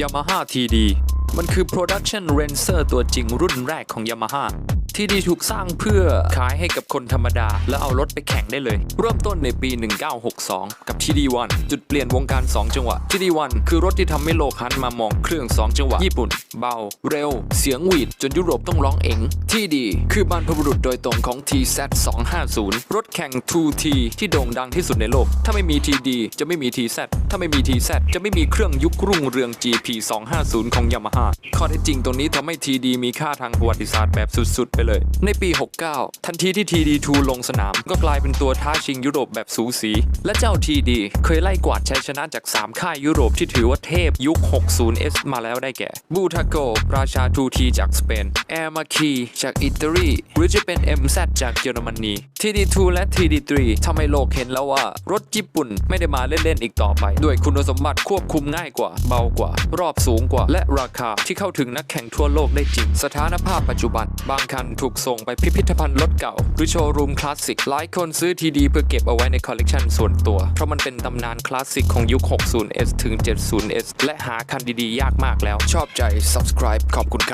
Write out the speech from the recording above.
Yamaha TD มันคือ Production Racer ตัวจริงรุ่นแรกของ Yamaha ที่ดีถูกสร้างเพื่อขายให้กับคนธรรมดา แล้วเอารถไปแข่งได้เลย เริ่มต้นในปี 1962 กับ TD1 จุดเปลี่ยนวงการ 2 จังหวะ TD1 คือรถที่ทำให้โลกหันมามองเครื่อง 2 จังหวะ ญี่ปุ่น เบา เร็ว เสียงหวีด จนยุโรปต้องร้องเอง TD คือบรรพบุรุษโดยตรงของ TZ250 รถแข่ง 2T ที่โด่งดังที่สุดในโลก ถ้าไม่มี TD จะไม่มี TZ ถ้าไม่มี TZ จะไม่มีเครื่องยุครุ่งเรือง GP 250ของ Yamaha ข้อเท็จจริงตรงนี้ทำให้ TD มีค่าทางประวัติศาสตร์แบบสุดๆ ไปเลย ในปี 69 ทันทีที่ TD2 ลงสนาม ก็กลายเป็นตัวท้าชิงยุโรปแบบสูสี และเจ้า TD เคยไล่กวาดชัยชนะจาก 3 ค่ายยุโรปที่ถือว่าเทพยุค 60S มาแล้วได้แก่บูทาโกราชา 2T จากสเปน Air m a k i จากอิตาลีหรือจะเป็น MZ จากเยอรมนี TD2 และ TD3 ทำให้โลกเห็นแล้วว่ารถญี่ปุ่นไม่ได้มาเล่นๆอีกต่อไปด้วยคุณสมบัติควบคุมง่ายกว่า เบากว่า รอบสูงกว่า และราคาที่เข้าถึงนักแข่งทั่วโลกได้จริง สถานภาพปัจจุบัน บางคันถูกส่งไปพิพิธภัณฑ์รถเก่า หรือโชว์รูมคลาสสิก หลายคนซื้อ TD เพื่อเก็บเอาไว้ในคอลเลกชันส่วนตัว เพราะมันเป็นตำนานคลาสสิกของยุค 60S ถึง 70S และหาคันดีๆ ยากมากแล้ว ชอบใจ subscribe ขอบคุณครับ